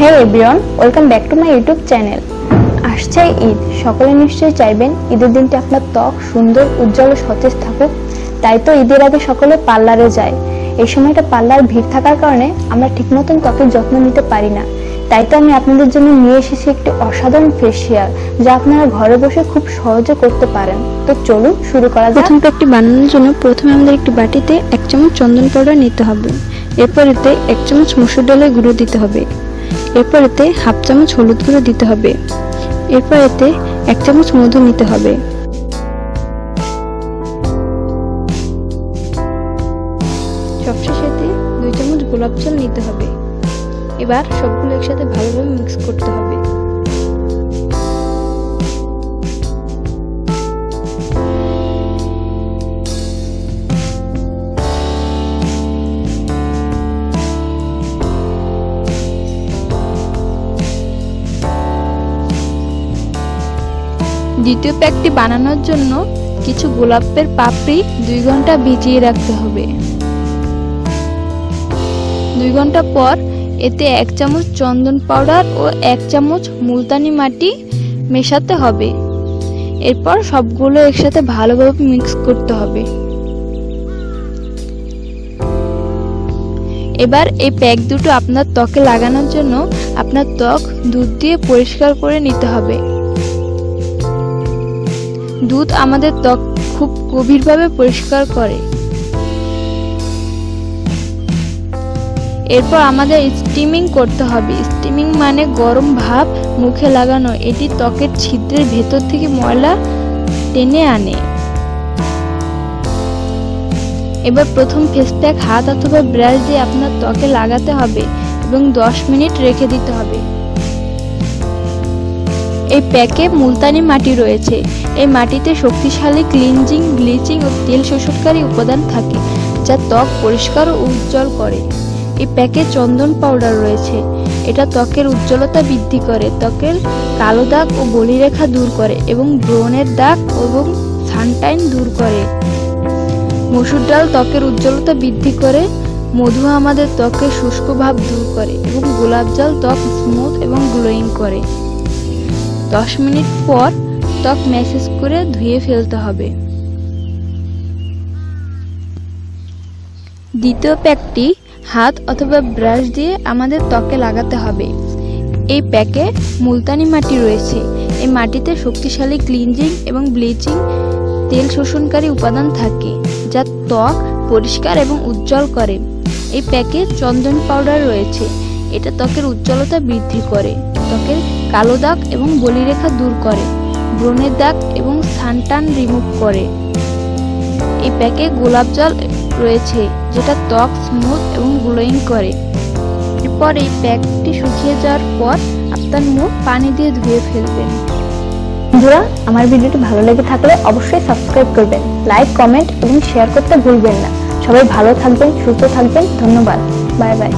Hey everyone welcome back to my YouTube channel আসছে ঈদ, সকলে নিশ্চয়ই চাইবেন ঈদের দিনটি আপনার ত্বক সুন্দর, উজ্জ্বল ও সতেজ থাকুক। তাই তো ঈদের আগে সকলে পার্লারে যায়। এই সময়টা পার্লার ভিড় থাকার কারণে আমরা ঠিক মতন ত্বকের যত্ন নিতে পারি না। তাই তো আমি আপনাদের জন্য নিয়ে এসেছি একটি অসাধারণ ফেসিয়াল যা আপনারা ঘরে বসে খুব সহজে করতে পারেন। তো চলুন শুরু করা যাক। প্যাকটি বানানোর জন্য প্রথমে আমাদের একটি বাটিতে এক চামচ চন্দন পাউডার নিতে হবে। এরপর এতে এক চামচ মসুর ডালের গুঁড়ো দিতে হবে। এরপর এতে হাফ চামচ হলুদ গুঁড়ো দিতে হবে। এরপর এতে এক চামচ মধু নিতে হবে। সবশেষে এতে দুই চামচ গোলাপ জল নিতে হবে। এবার সবগুলো একসাথে ভালোভাবে মিক্স করতে হবে। দ্বিতীয় প্যাকটি বানানোর জন্য কিছু গোলাপের পাপড়ি দুই ঘণ্টা ভিজিয়ে রাখতে হবে। দুই ঘণ্টা পর এতে এক চামচ চন্দন পাউডার ও এক চামচ মুলতানি মাটি মেশাতে হবে। এরপর সবগুলো একসাথে ভালোভাবে মিক্স করতে হবে। এবার এই প্যাক দুটো আপনার ত্বকে লাগানোর জন্য আপনার ত্বক দুধ দিয়ে পরিষ্কার করে নিতে হবে। দুধ আমাদের ত্বক খুব গভীরভাবে পরিষ্কার করে। এরপর আমাদের স্টিমিং করতে হবে। স্টিমিং মানে গরম ভাব মুখে লাগানো। এটি ত্বকের ছিদ্রের ভেতর থেকে ময়লা টেনে আনে। এবার প্রথম ফেস প্যাক হাত অথবা ব্রাশ দিয়ে আপনার ত্বকে লাগাতে হবে এবং 10 মিনিট রেখে দিতে হবে। এই প্যাকে মুলতানি মাটি রয়েছে। এই মাটিতে শক্তিশালী ক্লিনজিং, ব্লিচিং ও তেল শোষণকারী উপাদান থাকে, যা ত্বক পরিষ্কার ও উজ্জ্বল করে। এই প্যাকে চন্দন পাউডার রয়েছে। এটা ত্বকের উজ্জ্বলতা বৃদ্ধি করে, ত্বকের কালো দাগ ও বলিরেখা দূর করে এবং ব্রণের দাগ এবং সানটাইন দূর করে। মসুর ডাল ত্বকের উজ্জ্বলতা বৃদ্ধি করে, মধু আমাদের ত্বকের শুষ্ক ভাব দূর করে এবং গোলাপ জল ত্বক স্মুথ এবং গ্লোয়িং করে। দশ মিনিট পর ত্বক ম্যাসেজ করে ধুয়ে ফেলতে হবে। দ্বিতীয় প্যাকটি হাত অথবা ব্রাশ দিয়ে আমাদের ত্বকে লাগাতে হবে। এই প্যাকে মুলতানি মাটি রয়েছে। এই মাটিতে শক্তিশালী ক্লিনজিং এবং ব্লিচিং তেল শোষণকারী উপাদান থাকে, যা ত্বক পরিষ্কার এবং উজ্জ্বল করে। এই প্যাকে চন্দন পাউডার রয়েছে। এটা ত্বকের উজ্জ্বলতা বৃদ্ধি করে। ত্বকের কালো দাগ এবং বলিরেখা দূর করে, ব্রণের দাগ এবং সানটান রিমুভ করে। এই প্যাকে গোলাপ জল রয়েছে, যেটা ত্বক স্মুথ এবং গ্লোয়িং করে। এরপর এই প্যাকটি শুকিয়ে যাওয়ার পর আপনার মুখ পানি দিয়ে ধুয়ে ফেলবেন। বন্ধুরা, আমার ভিডিওটি ভালো লেগে থাকলে অবশ্যই সাবস্ক্রাইব করবেন, লাইক, কমেন্ট এবং শেয়ার করতে ভুলবেন না। সবাই ভালো থাকবেন, সুস্থ থাকবেন, ধন্যবাদ, বাই বাই।